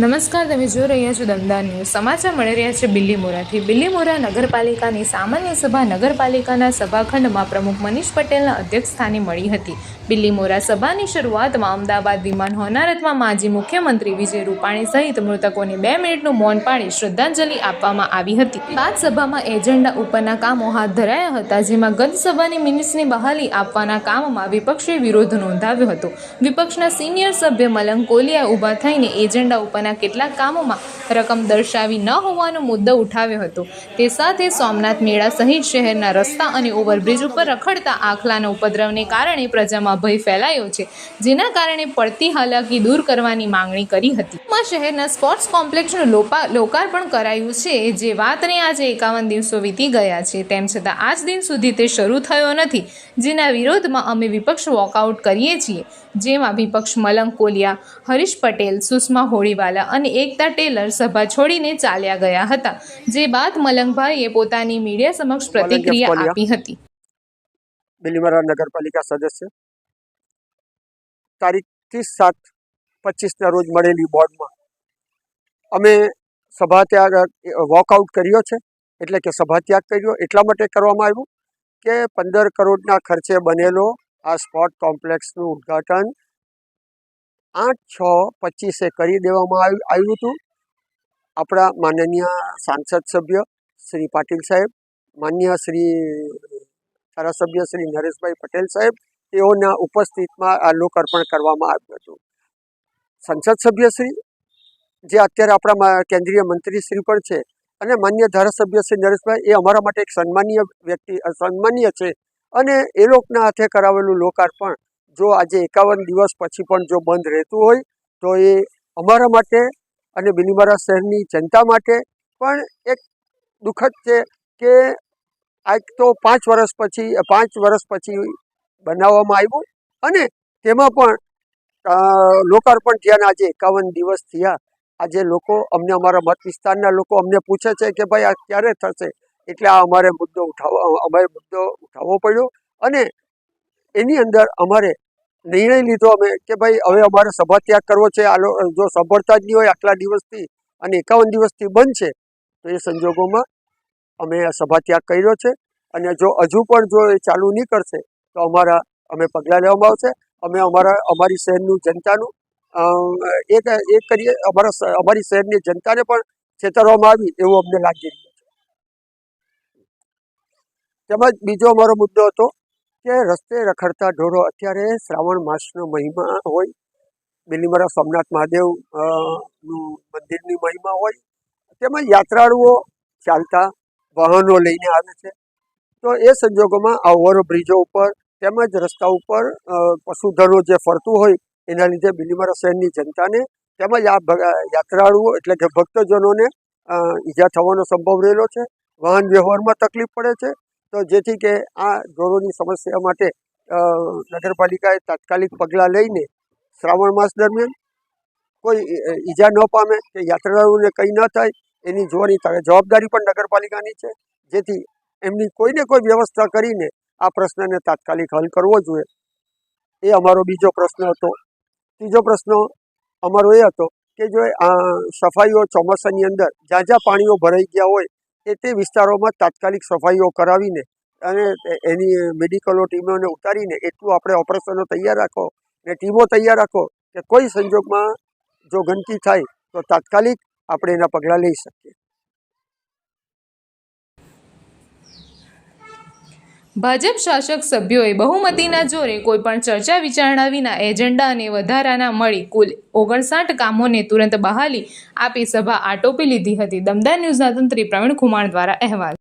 નમસ્કાર, તમે જોઈ રહ્યા છો દમદાર ન્યૂઝ. સમાચાર મળી રહ્યા છે બિલ્લીમોરાથી બિલ્લીમોરા નગરપાલિકાની સામાન્ય સભા નગરપાલિકાના સભાખંડમાં પ્રમુખ મનીષ પટેલના અધ્યક્ષસ્થાને મળી હતી. બિલ્લીમોરા સભાની શરૂઆતમાં અમદાવાદ વિમાન હોનારતમાં માજી મુખ્યમંત્રી વિજય રૂપાણી સહિત મૃતકોને બે મિનિટનું મૌન પાડી શ્રદ્ધાંજલિ આપવામાં આવી હતી. બાદ સભામાં એજન્ડા ઉપરના કામો હાથ ધરાયા હતા, જેમાં ગત સભાની મિનિટ્સની બહાલી આપવાના કામમાં વિપક્ષે વિરોધ નોંધાવ્યો હતો. વિપક્ષના સિનિયર સભ્ય મલંગ કોલિયા ઊભા થઈને એજન્ડા ઉપરના કેટલાક કામોમાં રકમ દર્શાવી ન હોવાનો મુદ્દો ઉઠાવ્યો હતો. તે સાથે સોમનાથ મેળા સહિત શહેરના રસ્તા અને ઓવરબ્રિજ ઉપર રખડતા આખલાના ઉપદ્રવને કારણે પ્રજામાં ભય ફેલાયો છે જેના કારણે પડતી હાલાકી દૂર કરવાની માંગણી કરી હતી. માં શહેરના સ્પોર્ટ્સ કોમ્પ્લેક્ષનું લોકાર્પણ કરાયું છે જે વાતને આજે એકાવન દિવસો વીતી ગયા છે. તેમ છતાં આજ દિન સુધી તે શરૂ થયો નથી જેના વિરોધમાં અમે વિપક્ષ વોકઆઉટ કરીએ છીએ જેમાં વિપક્ષ મલંગ કોલિયા હરીશ પટેલ સુષ્મા હોળીવાલા અને એકતા ટેલર સભા છોડીને ચાલ્યા ગયા હતા જે બાદ મલંગભાઈએ પોતાની મીડિયા સમક્ષ પ્રતિક્રિયા આપી હતી. બિલીમરા નગરપાલિકા સદસ્ય. તારીખ ત્રીસ સાત પચીસના રોજ મળેલી બોર્ડમાં. અમે સભા ત્યાગ વોકઆઉટ કર્યો છે. એટલે કે સભા ત્યાગ કર્યો. એટલા માટે કરવામાં આવ્યું કે પંદર કરોડના ખર્ચે બનેલો આ સ્પોર્ટ કોમ્પ્લેક્સનું ઉદ્ઘાટન આઠ છ પચીસે કરી દેવામાં આવ્યું હતું. આપણા માનનીય સાંસદ સભ્ય શ્રી પાટીલ સાહેબ, માન્ય શ્રી ધારાસભ્ય શ્રી નરેશભાઈ પટેલ સાહેબ તેઓના ઉપસ્થિતમાં આ લોકાર્પણ કરવામાં આવ્યું હતું. સંસદ સભ્યશ્રી, જે અત્યારે આપણા કેન્દ્રીય મંત્રી શ્રી પણ છે, અને માન્ય ધારાસભ્ય શ્રી નરેશભાઈ, એ અમારા માટે એક સન્માનીય વ્યક્તિ સન્માનીય છે. અને એ લોકોના હાથે કરાવેલું લોકાર્પણ, જો આજે એકાવન દિવસ પછી પણ જો બંધ રહેતું હોય, તો એ અમારા માટે અને બિલીમારા શહેરની જનતા માટે પણ એક દુઃખદ છે કે, આજ તો પાંચ વર્ષ પછી, પાંચ વર્ષ પછી બનાવવામાં આવ્યું અને તેમાં પણ લોકાર્પણ થયાના આજે એકાવન દિવસ થયા. આજે લોકો અમને અમારા મત વિસ્તારના લોકો અમને પૂછે છે કે ભાઈ આ ક્યારે થશે? એટલે આ અમારે મુદ્દો ઉઠાવવા, અમારે મુદ્દો ઉઠાવવો પડ્યો અને એની અંદર અમારે નિર્ણય લીધો અમે કે ભાઈ હવે અમારે સભા ત્યાગ કરવો છે. આ જો સાંભળતા જ નહીં હોય આટલા દિવસથી અને એકાવન દિવસથી બંધ છે, તો એ સંજોગોમાં અમે સભા ત્યાગ કર્યો છે અને જો હજુ પણ જો એ ચાલુ નહીં કરશે તો અમારા, અમે પગલાં લેવામાં આવશે. અમે અમારા, અમારી શહેરનું જનતાનું એક એક કરીએ, અમારા અમારી શહેરની જનતાને પણ છેતરવામાં આવી એવું અમને લાગી રહ્યું છે. તેમજ બીજો અમારો મુદ્દો હતો કે રસ્તે રખડતા ઢોરો અત્યારે શ્રાવણ માસનો મહિમા હોય, બિલીમરા સોમનાથ મહાદેવ મંદિરની મહિમા હોય, તેમજ યાત્રાળુઓ ચાલતા વાહનો લઈને આવે છે. તો એ સંજોગોમાં આ ઓવરબ્રિજો ઉપર તેમજ રસ્તા ઉપર પશુધનો જે ફરતું હોય એના લીધે બિલીમરા શહેરની જનતાને તેમજ આ યાત્રાળુઓ એટલે કે ભક્તજનોને ઈજા થવાનો સંભવ રહેલો છે. વાહન વ્યવહારમાં તકલીફ પડે છે. તો જેથી કે આ ઢોરોની સમસ્યા માટે નગરપાલિકાએ તાત્કાલિક પગલાં લઈને શ્રાવણ માસ દરમિયાન કોઈ ઈજા ન પામે કે યાત્રાળુઓને કંઈ ન થાય એની જોવાની જવાબદારી પણ નગરપાલિકાની છે. જેથી એમની કોઈને કોઈ વ્યવસ્થા કરીને આ પ્રશ્નને તાત્કાલિક હલ કરવો જોઈએ. એ અમારો બીજો પ્રશ્ન હતો. ત્રીજો પ્રશ્ન અમારો એ હતો કે જો આ સફાઈઓ ચોમાસાની અંદર જ્યાં જ્યાં પાણીઓ ભરાઈ ગયા હોય એ તે વિસ્તારોમાં તાત્કાલિક સફાઈઓ કરાવીને અને એની મેડિકલો ટીમોને ઉતારીને એટલું આપણે ઓપરેશનો તૈયાર રાખો ને ટીમો તૈયાર રાખો કે કોઈ સંજોગમાં જો ગંદકી થાય તો તાત્કાલિક આપણે એના પગલાં લઈ શકીએ. ભાજપ શાસક સભ્યોએ બહુમતીના જોરે કોઈપણ ચર્ચા વિચારણા વિના એજન્ડા અને વધારાના મળી કુલ ઓગણસાઠ કામોને તુરંત બહાલી આપી સભા આટોપી લીધી હતી. દમદાર ન્યૂઝના તંત્રી પ્રવીણ કુમાર દ્વારા અહેવાલ.